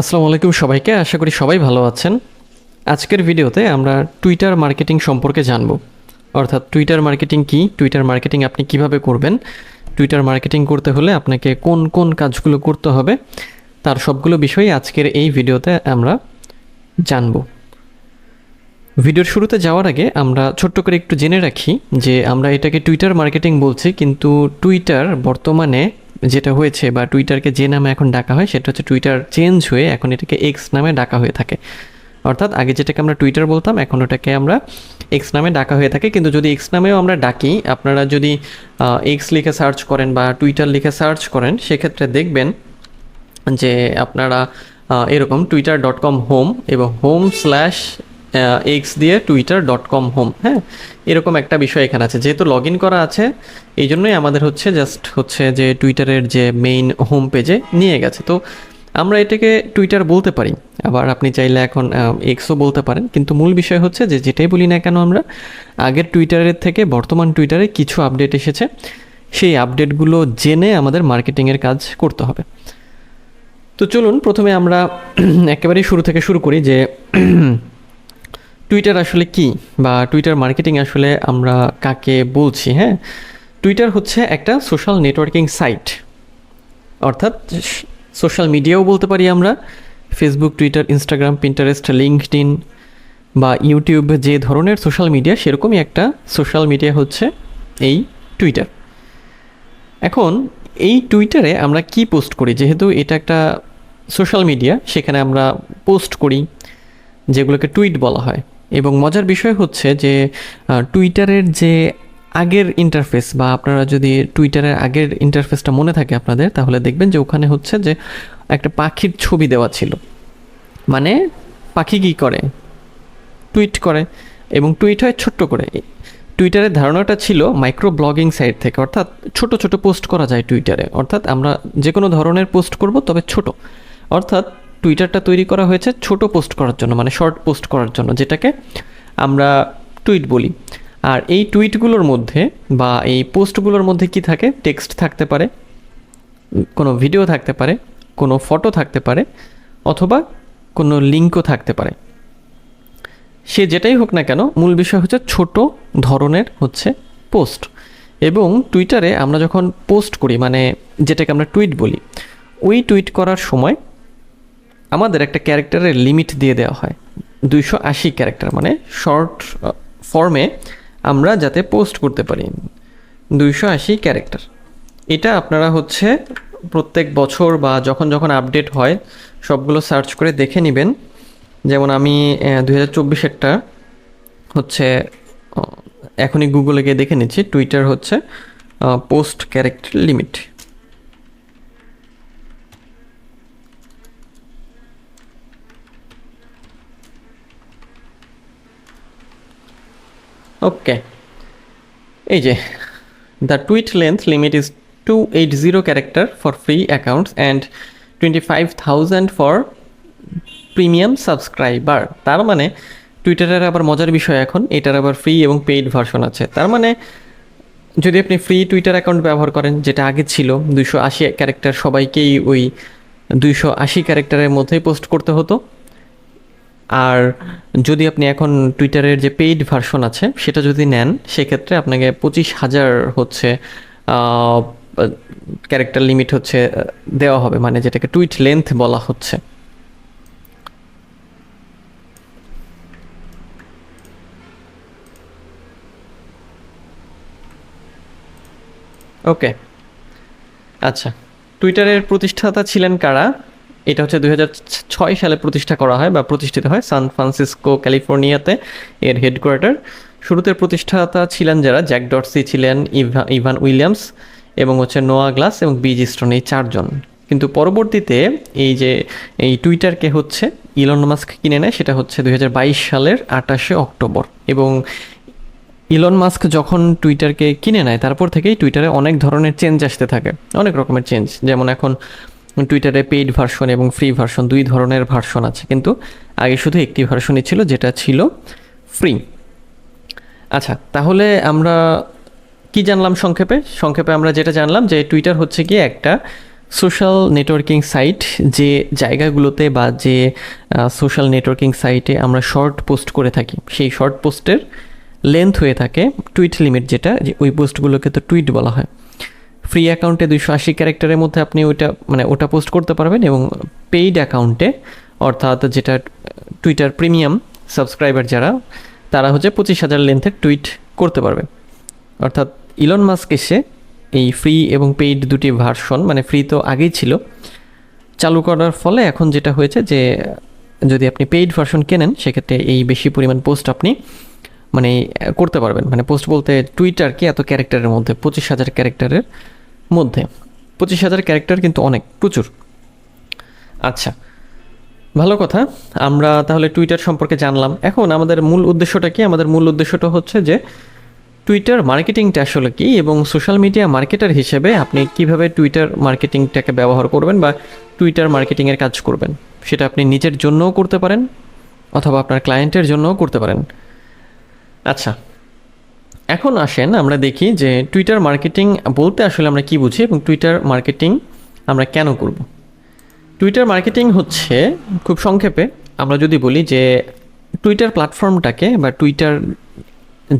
আসসালামু আলাইকুম সবাইকে, আশা করি সবাই ভালো আছেন। আজকের ভিডিওতে আমরা টুইটার মার্কেটিং সম্পর্কে জানব। অর্থাৎ টুইটার মার্কেটিং কি? টুইটার মার্কেটিং আপনি কীভাবে করবেন? টুইটার মার্কেটিং করতে হলে আপনাকে কোন কোন কাজগুলো করতে হবে? তার সবগুলো বিষয়ে আজকের এই ভিডিওতে আমরা জানব। ভিডিওর শুরুতে যাওয়ার আগে আমরা ছোট্ট করে একটু জেনে রাখি যে আমরা এটাকে টুইটার মার্কেটিং বলছি, কিন্তু টুইটার বর্তমানে যেটা হয়েছে বা টুইটারকে যে নামে এখন ডাকা হয়, সেটা হচ্ছে টুইটার চেঞ্জ হয়ে এখন এটাকে এক্স নামে ডাকা হয়ে থাকে। অর্থাৎ আগে যেটাকে আমরা টুইটার বলতাম, এখন ওটাকে আমরা এক্স নামে ডাকা হয়ে থাকে। কিন্তু যদি এক্স নামেও আমরা ডাকি, আপনারা যদি এক্স লিখে সার্চ করেন বা টুইটার লিখে সার্চ করেন, সেক্ষেত্রে দেখবেন যে আপনারা এরকম টুইটার ডট কম হোম এবং হোম স্ল্যাশ এক্স দিয়ে টুইটার ডট কম হোম হ্যাঁ? এরকম একটা বিষয় এখানে আছে। যেহেতু লগ ইন করা আছে, এই জন্যই আমাদের হচ্ছে জাস্ট হচ্ছে যে টুইটারের যে মেইন হোম পেজে নিয়ে গেছে। তো আমরা এটাকে টুইটার বলতে পারি। আবার আপনি চাইলে এখন এক্সও বলতে পারেন। কিন্তু মূল বিষয় হচ্ছে যে যেটাই বলি না কেন আমরা, আগের টুইটারের থেকে বর্তমান টুইটারে কিছু আপডেট এসেছে। সেই আপডেটগুলো জেনে আমাদের মার্কেটিংয়ের কাজ করতে হবে। তো চলুন, প্রথমে আমরা একেবারেই শুরু থেকে শুরু করি যে টুইটার আসলে কি? বা টুইটার মার্কেটিং আসলে আমরা কাকে বলছি হ্যাঁ? টুইটার হচ্ছে একটা সোশ্যাল নেটওয়ার্কিং সাইট অর্থাৎ সোশ্যাল মিডিয়াও বলতে পারি আমরা। Facebook Twitter Instagram Pinterest LinkedIn বা ইউটিউব যে ধরনের সোশ্যাল মিডিয়া সেরকমই একটা সোশ্যাল মিডিয়া হচ্ছে এই টুইটার এখন এই টুইটারে আমরা কি পোস্ট করি? যেহেতু এটা একটা সোশ্যাল মিডিয়া সেখানে আমরা পোস্ট করি, যেগুলোকে টুইট বলা হয়। এবং মজার বিষয় হচ্ছে যে টুইটারের যে আগের ইন্টারফেস বা আপনারা যদি টুইটারের আগের ইন্টারফেসটা মনে থাকে আপনাদের, তাহলে দেখবেন যে ওখানে হচ্ছে যে একটা পাখির ছবি দেওয়া ছিল। মানে পাখি কী করে? টুইট করে এবং টুইট হয় ছোট্ট করে। টুইটারের ধারণাটা ছিল মাইক্রো ব্লগিং সাইট থেকে, অর্থাৎ ছোট ছোট পোস্ট করা যায় টুইটারে অর্থাৎ আমরা যে কোনো ধরনের পোস্ট করব, তবে ছোট। অর্থাৎ টুইটারটা তৈরি করা হয়েছে ছোট পোস্ট করার জন্য মানে শর্ট পোস্ট করার জন্য, যেটাকে আমরা টুইট বলি। আর এই টুইটগুলোর মধ্যে বা এই পোস্টগুলোর মধ্যে কি থাকে? টেক্সট থাকতে পারে, কোনো ভিডিও থাকতে পারে, কোনো ফটো থাকতে পারে, অথবা কোনো লিঙ্কও থাকতে পারে। সে যেটাই হোক না কেন, মূল বিষয় হচ্ছে ছোট ধরনের হচ্ছে পোস্ট এবং টুইটারে আমরা যখন পোস্ট করি মানে যেটাকে আমরা টুইট বলি, ওই টুইট করার সময় আমাদের একটা ক্যারেক্টারের লিমিট দিয়ে দেওয়া হয়। দুইশো আশি ক্যারেক্টার মানে শর্ট ফর্মে আমরা যাতে পোস্ট করতে পারি। দুইশো আশি ক্যারেক্টার। এটা আপনারা হচ্ছে প্রত্যেক বছর বা যখন যখন আপডেট হয়, সবগুলো সার্চ করে দেখে নেবেন। যেমন আমি দু হাজার চব্বিশেরটা হচ্ছে এখনই গুগলে গিয়ে দেখে নিচ্ছি। টুইটার হচ্ছে পোস্ট ক্যারেক্টার লিমিট ওকে এই যে the tweet length limit is two eight zero character for free accounts and twenty five thousand for premium subscriber তার মানে টুইটারের আবার মজার বিষয় এখন, এটার আবার ফ্রি এবং পেইড ভার্সন আছে। তার মানে যদি আপনি ফ্রি টুইটার অ্যাকাউন্ট ব্যবহার করেন, যেটা আগে ছিল, দুইশো আশি ক্যারেক্টার সবাইকেই ওই দুইশো আশি ক্যারেক্টারের মধ্যেই পোস্ট করতে হতো। আর যদি আপনি এখন টুইটারের যে পেইড ভার্সন আছে, সেটা যদি নেন, সেক্ষেত্রে আপনাকে পঁচিশ হাজার হচ্ছে ক্যারেক্টার লিমিট হচ্ছে দেওয়া হবে। মানে যেটাকে টুইট লেন্থ বলা হচ্ছে। ওকে আচ্ছা। টুইটারের প্রতিষ্ঠাতা ছিলেন কারা? এটা হচ্ছে দুই ছয় সালে প্রতিষ্ঠা করা হয় বা প্রতিষ্ঠিত হয় সান ফ্রান্সিসকো, ক্যালিফোর্নিয়াতে এর হেডকোয়ার্টার। শুরুতে প্রতিষ্ঠাতা ছিলেন যারা, জ্যাক ডটসি ছিলেন, ইভা, ইভান উইলিয়ামস এবং হচ্ছে নোয়া গ্লাস এবং বিজ স্টোন, এই চারজন। কিন্তু পরবর্তীতে এই যে, এই টুইটারকে হচ্ছে, ইলন মাস্ক কিনে নেয়, সেটা হচ্ছে দুই হাজার বাইশ সালের আটাশে অক্টোবর। এবং ইলন মাস্ক যখন টুইটারকে কিনে নেয়, তারপর থেকেই টুইটারে অনেক ধরনের চেঞ্জ আসতে থাকে। অনেক রকমের চেঞ্জ। যেমন এখন টুইটারে পেইড ভার্সন এবং ফ্রি ভার্সন দুই ধরনের ভার্সন আছে। কিন্তু আগে শুধু একটি ভার্সনই ছিল, যেটা ছিল ফ্রি আচ্ছা তাহলে আমরা কি জানলাম সংক্ষেপে? সংক্ষেপে আমরা যেটা জানলাম যে টুইটার হচ্ছে কি একটা সোশ্যাল নেটওয়ার্কিং সাইট যে জায়গাগুলোতে বা যে সোশ্যাল নেটওয়ার্কিং সাইটে আমরা শর্ট পোস্ট করে থাকি। সেই শর্ট পোস্টের লেন্থ হয়ে থাকে টুইট লিমিট যেটা, যে ওই পোস্টগুলোকে তো টুইট বলা হয়। ফ্রি অ্যাকাউন্টে দুইশো আশি ক্যারেক্টারের মধ্যে আপনি ওইটা মানে ওটা পোস্ট করতে পারবেন এবং পেইড অ্যাকাউন্টে অর্থাৎ যেটা টুইটার প্রিমিয়াম সাবস্ক্রাইবার যারা, তারা হচ্ছে পঁচিশ হাজার লেন্থের টুইট করতে পারবে। অর্থাৎ ইলন মাস্ক এসে এই ফ্রি এবং পেইড দুটি ভার্সন মানে ফ্রি তো আগেই ছিল, চালু করার ফলে এখন যেটা হয়েছে যে, যদি আপনি পেইড ভার্সন কেনেন, সেক্ষেত্রে এই বেশি পরিমাণ পোস্ট আপনি মানে করতে পারবেন। মানে পোস্ট বলতে টুইটার কি, এত ক্যারেক্টারের মধ্যে, পঁচিশ হাজার ক্যারেক্টারের মধ্যে। পঁচিশ হাজার ক্যারেক্টার কিন্তু অনেক, প্রচুর। আচ্ছা ভালো কথা। আমরা তাহলে টুইটার সম্পর্কে জানলাম। এখন আমাদের মূল উদ্দেশ্যটা কি? আমাদের মূল উদ্দেশ্যটা হচ্ছে যে টুইটার মার্কেটিংটা আসলে কি এবং সোশ্যাল মিডিয়া মার্কেটার হিসেবে আপনি কীভাবে টুইটার মার্কেটিংটাকে ব্যবহার করবেন বা টুইটার মার্কেটিংয়ের কাজ করবেন? সেটা আপনি নিজের জন্যও করতে পারেন অথবা আপনার ক্লায়েন্টের জন্যও করতে পারেন। আচ্ছা। এখন আসেন, আমরা দেখি যে টুইটার মার্কেটিং বলতে আসলে আমরা কি বুঝি এবং টুইটার মার্কেটিং আমরা কেন করব? টুইটার মার্কেটিং হচ্ছে খুব সংক্ষেপে আমরা যদি বলি যে টুইটার প্ল্যাটফর্মটাকে বা টুইটার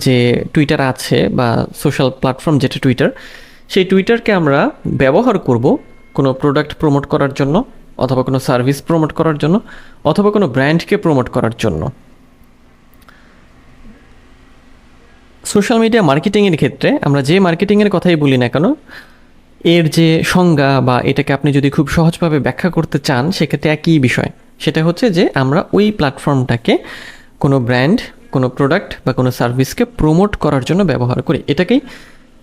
যে টুইটার আছে বা সোশ্যাল প্ল্যাটফর্ম যেটা টুইটার সেই টুইটারকে আমরা ব্যবহার করব কোনো প্রোডাক্ট প্রমোট করার জন্য অথবা কোনো সার্ভিস প্রমোট করার জন্য অথবা কোনো ব্র্যান্ডকে প্রমোট করার জন্য। সোশ্যাল মিডিয়া মার্কেটিংয়ের ক্ষেত্রে আমরা যে মার্কেটিংয়ের কথাই বলি না কেন, এর যে সংজ্ঞা বা এটাকে আপনি যদি খুব সহজভাবে ব্যাখ্যা করতে চান, সেক্ষেত্রে একই বিষয়। সেটা হচ্ছে যে আমরা ওই প্ল্যাটফর্মটাকে কোনো ব্র্যান্ড কোনো প্রোডাক্ট বা কোনো সার্ভিসকে প্রমোট করার জন্য ব্যবহার করি। এটাকেই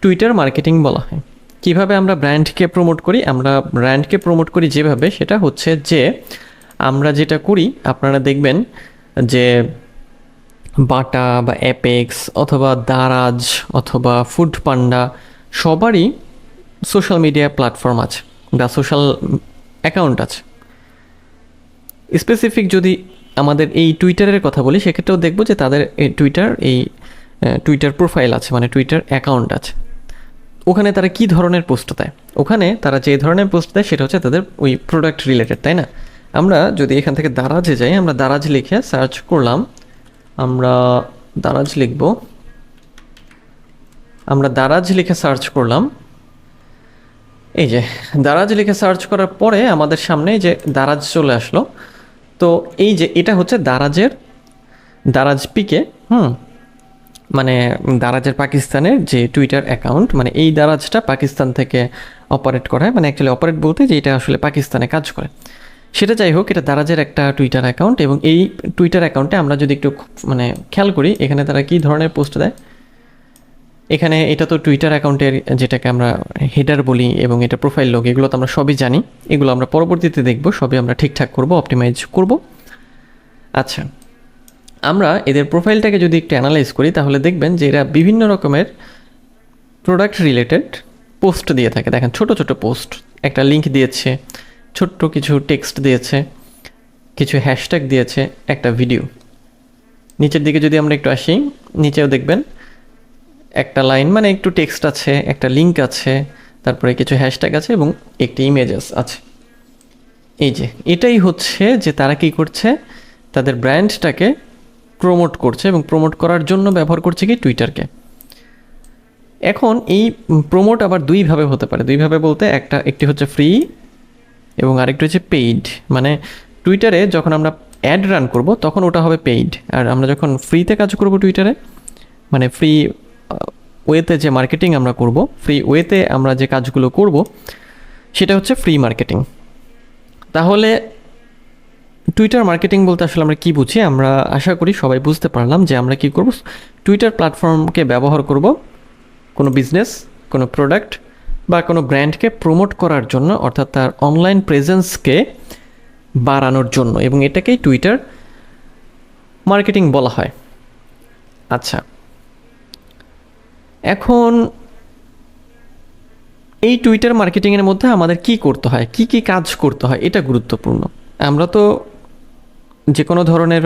টুইটার মার্কেটিং বলা হয়। কীভাবে আমরা ব্র্যান্ডকে প্রমোট করি? আমরা ব্র্যান্ডকে প্রমোট করি যেভাবে, সেটা হচ্ছে যে আমরা যেটা করি, আপনারা দেখবেন যে বাটা বা অ্যাপেক্স অথবা দারাজ অথবা ফুড পান্ডা সবারই সোশ্যাল মিডিয়া প্ল্যাটফর্ম আছে বা সোশ্যাল অ্যাকাউন্ট আছে। স্পেসিফিক যদি আমাদের এই টুইটারের কথা বলি, সেক্ষেত্রেও দেখব যে তাদের এই টুইটার এই টুইটার প্রোফাইল আছে মানে টুইটার অ্যাকাউন্ট আছে। ওখানে তারা কি ধরনের পোস্ট দেয়? ওখানে তারা যে ধরনের পোস্ট দেয়, সেটা হচ্ছে তাদের ওই প্রোডাক্ট রিলেটেড তাই না? আমরা যদি এখান থেকে দারাজে যাই, আমরা দারাজ লিখে সার্চ করলাম আমরা দারাজ লিখব। আমরা দারাজ লিখে সার্চ করলাম। এই যে, দারাজ লিখে সার্চ করার পরে আমাদের সামনে যে দারাজ চলে আসলো। তো এই যে, এটা হচ্ছে দারাজের, দারাজ পিকে, হুম মানে দারাজের পাকিস্তানের যে টুইটার অ্যাকাউন্ট মানে এই দারাজটা পাকিস্তান থেকে অপারেট করা মানে অ্যাকচুয়ালি অপারেট বলতে যে এটা আসলে পাকিস্তানে কাজ করে। সেটা যাই হোক, এটা দারাজের একটা টুইটার অ্যাকাউন্ট এবং এই টুইটার অ্যাকাউন্টে আমরা যদি একটু মানে খেয়াল করি, এখানে তারা কী ধরনের পোস্ট দেয়? এখানে এটা তো টুইটার অ্যাকাউন্টের যেটাকে আমরা হেডার বলি এবং এটা প্রোফাইল লোক এগুলো তো আমরা সবই জানি। এগুলো আমরা পরবর্তীতে দেখব, সবই আমরা ঠিকঠাক করব অপটিমাইজ করব। আচ্ছা আমরা এদের প্রোফাইলটাকে যদি একটু অ্যানালাইজ করি, তাহলে দেখবেন যে এরা বিভিন্ন রকমের প্রোডাক্ট রিলেটেড পোস্ট দিয়ে থাকে। দেখেন, ছোট ছোট পোস্ট একটা লিঙ্ক দিয়েছে। ছোট্ট কিছু টেক্সট দিয়েছে, কিছু হ্যাশট্যাগ দিয়েছে একটা ভিডিও। নিচের দিকে যদি আমরা একটু আসি, নিচেও দেখবেন একটা লাইন মানে একটু টেক্সট আছে, একটা লিঙ্ক আছে, তারপরে কিছু হ্যাশট্যাগ আছে এবং একটি ইমেজেস আছে। এই যে, এটাই হচ্ছে যে তারা কী করছে, তাদের ব্র্যান্ডটাকে প্রমোট করছে এবং প্রমোট করার জন্য ব্যবহার করছে কি টুইটারকে এখন এই প্রমোট আবার দুইভাবে হতে পারে। দুইভাবে বলতে একটা, একটি হচ্ছে ফ্রি এবং আরেকটি হচ্ছে পেইড মানে টুইটারে যখন আমরা অ্যাড রান করব, তখন ওটা হবে পেইড আর আমরা যখন ফ্রিতে কাজ করব টুইটারে মানে ফ্রি ওয়েতে যে মার্কেটিং আমরা করব ফ্রি ওয়েতে আমরা যে কাজগুলো করব, সেটা হচ্ছে ফ্রি মার্কেটিং তাহলে টুইটার মার্কেটিং বলতে আসলে আমরা কি বুঝি? আমরা আশা করি সবাই বুঝতে পারলাম যে আমরা কি করব? টুইটার প্ল্যাটফর্মকে ব্যবহার করব, কোনো বিজনেস কোনো প্রোডাক্ট বা কোনো ব্র্যান্ডকে প্রমোট করার জন্য, অর্থাৎ তার অনলাইন প্রেজেন্সকে বাড়ানোর জন্য, এবং এটাকেই টুইটার মার্কেটিং বলা হয়। আচ্ছা। এখন এই টুইটার মার্কেটিংয়ের মধ্যে আমাদের কি করতে হয়? কি কি কাজ করতে হয়? এটা গুরুত্বপূর্ণ। আমরা তো যে কোনো ধরনের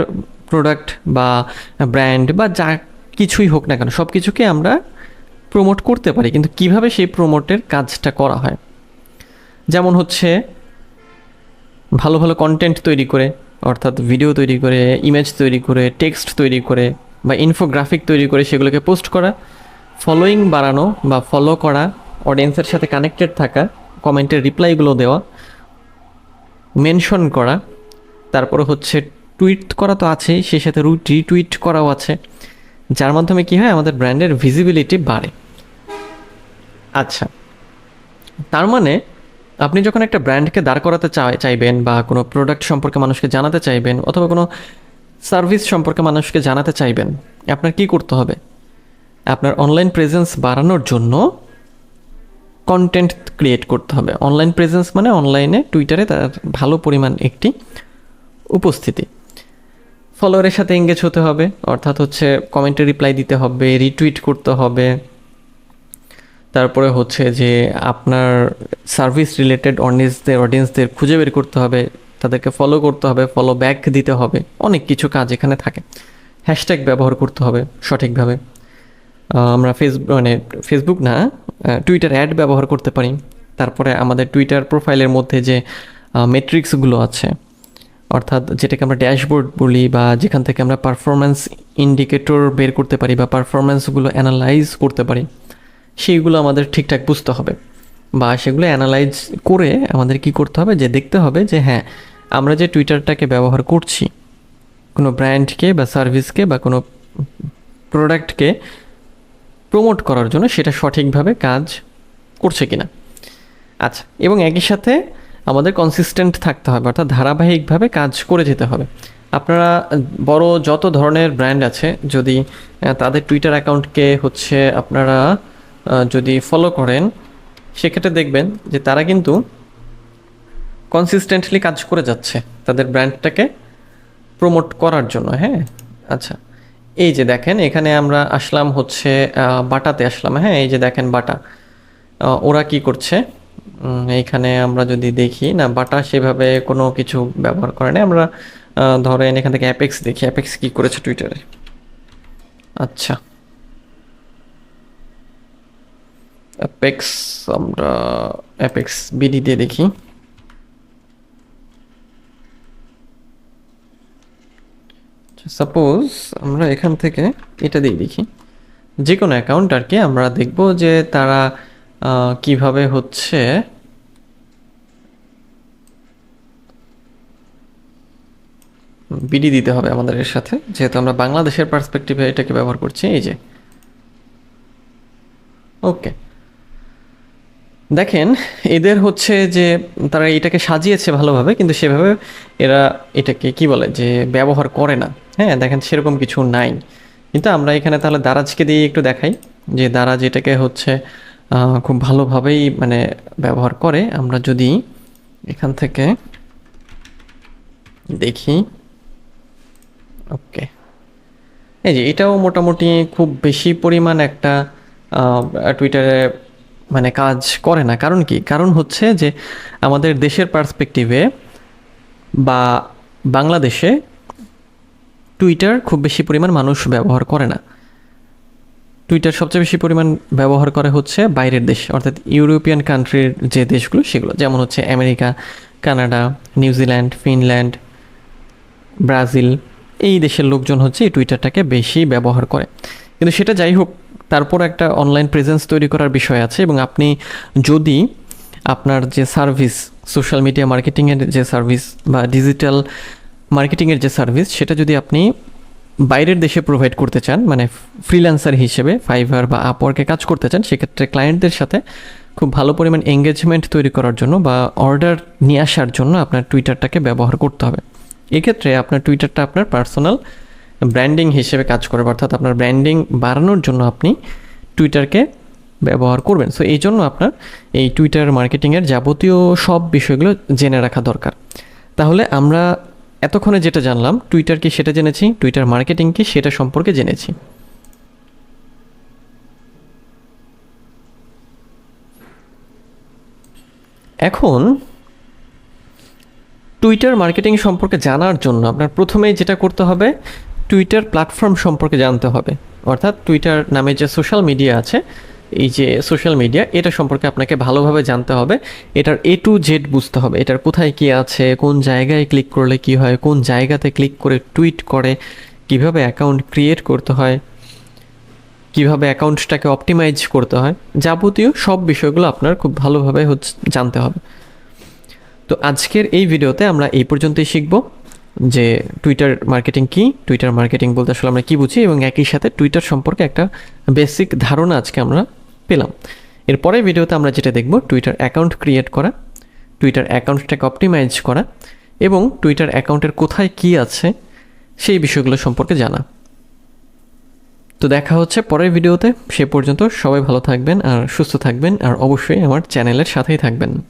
প্রোডাক্ট বা ব্র্যান্ড বা যা কিছুই হোক না কেন সব কিছুকে আমরা প্রমোট করতে পারি, কিন্তু কীভাবে সেই প্রমোটের কাজটা করা হয়? যেমন হচ্ছে, ভালো ভালো কন্টেন্ট তৈরি করে, অর্থাৎ ভিডিও তৈরি করে ইমেজ তৈরি করে টেক্সট তৈরি করে, বা ইনফোগ্রাফিক তৈরি করে সেগুলোকে পোস্ট করা ফলোয়িং বাড়ানো বা ফলো করা অডিয়েন্সের সাথে কানেক্টেড থাকা কমেন্টের রিপ্লাইগুলো দেওয়া মেনশন করা, তারপরে হচ্ছে টুইট করা তো আছেই, সেই সাথে রুট রিটুইট করাও আছে, যার মাধ্যমে কি হয়, আমাদের ব্র্যান্ডের ভিজিবিলিটি বাড়ে। আচ্ছা। তার মানে আপনি যখন একটা ব্র্যান্ডকে দাঁড় করাতে চাই, চাইবেন বা কোনো প্রোডাক্ট সম্পর্কে মানুষকে জানাতে চাইবেন অথবা কোনো সার্ভিস সম্পর্কে মানুষকে জানাতে চাইবেন, আপনার কি করতে হবে? আপনার অনলাইন প্রেজেন্স বাড়ানোর জন্য কন্টেন্ট ক্রিয়েট করতে হবে। অনলাইন প্রেজেন্স মানে অনলাইনে টুইটারে তার ভালো পরিমাণ একটি উপস্থিতি। ফলোয়ারের সাথে এঙ্গেজ হতে হবে, অর্থাৎ হচ্ছে কমেন্টে রিপ্লাই দিতে হবে রিটুইট করতে হবে। তারপরে হচ্ছে যে আপনার সার্ভিস রিলেটেড অডিয়েন্সদের অডিয়েন্সদের খুঁজে বের করতে হবে, তাদেরকে ফলো করতে হবে ফলো ব্যাক দিতে হবে, অনেক কিছু কাজ এখানে থাকে। হ্যাশট্যাগ ব্যবহার করতে হবে সঠিকভাবে। আমরা ফেসবুক মানে ফেসবুক না টুইটার অ্যাড ব্যবহার করতে পারি। তারপরে আমাদের টুইটার প্রোফাইলের মধ্যে যে মেট্রিক্সগুলো আছে, অর্থাৎ যেটাকে আমরা ড্যাশবোর্ড বলি বা যেখান থেকে আমরা পারফরমেন্স ইন্ডিকেটর বের করতে পারি বা পারফরমেন্সগুলো অ্যানালাইজ করতে পারি। সেইগুলো আমাদের ঠিকঠাক বুঝতে হবে বা সেগুলো অ্যানালাইজ করে আমাদের কি করতে হবে যে দেখতে হবে যে হ্যাঁ আমরা যে টুইটারটাকে ব্যবহার করছি, কোনো ব্র্যান্ডকে বা সার্ভিসকে বা কোনো প্রোডাক্টকে প্রমোট করার জন্য সেটা সঠিকভাবে কাজ করছে কিনা। আচ্ছা এবং একই সাথে আমাদের কনসিস্টেন্ট থাকতে হবে, অর্থাৎ ধারাবাহিকভাবে কাজ করে যেতে হবে। আপনারা বড় যত ধরনের ব্র্যান্ড আছে, যদি তাদের টুইটার অ্যাকাউন্টকে হচ্ছে আপনারা যদি ফলো করেন, সেক্ষেত্রে দেখবেন যে তারা কিন্তু কনসিস্টেন্টলি কাজ করে যাচ্ছে তাদের ব্র্যান্ডটাকে প্রমোট করার জন্য হ্যাঁ? আচ্ছা এই যে দেখেন, এখানে আমরা আসলাম হচ্ছে বাটাতে আসলাম হ্যাঁ? এই যে দেখেন বাটা। ওরা কি করছে? এইখানে আমরা যদি দেখি, না, বাটা সেভাবে কোনো কিছু ব্যবহার করে না আমরা ধরেন এখান থেকে অ্যাপেক্স দেখি। অ্যাপেক্স কি করেছে টুইটারে আচ্ছা। অ্যাপেক্স আমরা অ্যাপেক্স বিডি দিয়ে দেখি। সাপোজ আমরা এখান থেকে এটা দিয়ে দেখি। যে কোনো অ্যাকাউন্ট আর কি, আমরা দেখব যে তারা কীভাবে হচ্ছে। বিডি দিতে হবে আমাদের এর সাথে, যেহেতু আমরা বাংলাদেশের পার্সপেক্টিভে এটাকে ব্যবহার করছি, এই যে। ওকে দেখেন, এদের হচ্ছে যে তারা এটাকে সাজিয়েছে ভালোভাবে, কিন্তু সেভাবে এরা এটাকে কি বলে যে ব্যবহার করে না। হ্যাঁ দেখেন সেরকম কিছু নাই। কিন্তু আমরা এখানে তাহলে দারাজকে দিয়ে একটু দেখাই, যে দারাজ এটাকে হচ্ছে খুব ভালোভাবেই মানে ব্যবহার করে। আমরা যদি এখান থেকে দেখি। ওকে। এই যে এটাও মোটামুটি খুব বেশি পরিমাণ একটা টুইটারে মানে কাজ করে না। কারণ কি? কারণ হচ্ছে যে আমাদের দেশের পার্সপেক্টিভে বা বাংলাদেশে টুইটার খুব বেশি পরিমাণ মানুষ ব্যবহার করে না। টুইটার সবচেয়ে বেশি পরিমাণ ব্যবহার করে হচ্ছে বাইরের দেশ, অর্থাৎ ইউরোপিয়ান কান্ট্রির যে দেশগুলো, সেগুলো। যেমন হচ্ছে America, Canada New Zealand Finland Brazil, এই দেশের লোকজন হচ্ছে এই টুইটারটাকে বেশি ব্যবহার করে। কিন্তু সেটা যাই হোক তারপর একটা অনলাইন প্রেজেন্স তৈরি করার বিষয় আছে এবং আপনি যদি আপনার যে সার্ভিস সোশ্যাল মিডিয়া মার্কেটিংয়ের যে সার্ভিস বা ডিজিটাল মার্কেটিংয়ের যে সার্ভিস সেটা যদি আপনি বাইরের দেশে প্রোভাইড করতে চান মানে ফ্রিল্যান্সার হিসেবে ফাইভার বা আপওয়ার্কে কাজ করতে চান, সেক্ষেত্রে ক্লায়েন্টদের সাথে খুব ভালো পরিমাণ এঙ্গেজমেন্ট তৈরি করার জন্য বা অর্ডার নিয়ে আসার জন্য আপনার টুইটারটাকে ব্যবহার করতে হবে। এক্ষেত্রে আপনার টুইটারটা আপনার পার্সোনাল ব্র্যান্ডিং হিসেবে কাজ করবে, অর্থাৎ আপনার ব্র্যান্ডিং বাড়ানোর জন্য আপনি টুইটারকে ব্যবহার করবেন। সো এই জন্য আপনার এই টুইটার মার্কেটিংয়ের যাবতীয় সব বিষয়গুলো জেনে রাখা দরকার। তাহলে আমরা এতক্ষণে যেটা জানলাম টুইটার কি সেটা জেনেছি টুইটার মার্কেটিং কি সেটা সম্পর্কে জেনেছি। এখন টুইটার মার্কেটিং সম্পর্কে জানার জন্য আপনার প্রথমেই যেটা করতে হবে টুইটার প্ল্যাটফর্ম সম্পর্কে জানতে হবে। অর্থাৎ টুইটার নামে যে সোশ্যাল মিডিয়া আছে, এই যে সোশ্যাল মিডিয়া এটা সম্পর্কে আপনাকে ভালোভাবে জানতে হবে। এটার এ টু জেড বুঝতে হবে। এটার কোথায় কি আছে, কোন জায়গায় ক্লিক করলে কি হয়, কোন জায়গাতে ক্লিক করে টুইট করে, কীভাবে অ্যাকাউন্ট ক্রিয়েট করতে হয়, কীভাবে অ্যাকাউন্টটাকে অপটিমাইজ করতে হয়, যাবতীয় সব বিষয়গুলো আপনার খুব ভালোভাবে হচ্ছে জানতে হবে। তো আজকের এই ভিডিওতে আমরা এই পর্যন্তই শিখব। যে টুইটার মার্কেটিং কি টুইটার মার্কেটিং বলতে আসলে আমরা কী বুঝি এবং একই সাথে টুইটার সম্পর্কে একটা বেসিক ধারণা আজকে আমরা পেলাম। এর পরের ভিডিওতে আমরা যেটা দেখব টুইটার অ্যাকাউন্ট ক্রিয়েট করা টুইটার অ্যাকাউন্টটাকে অপটিমাইজ করা এবং টুইটার অ্যাকাউন্টের কোথায় কি আছে সেই বিষয়গুলো সম্পর্কে জানা। তো দেখা হচ্ছে পরের ভিডিওতে, সে পর্যন্ত সবাই ভালো থাকবেন আর সুস্থ থাকবেন আর অবশ্যই আমার চ্যানেলের সাথেই থাকবেন।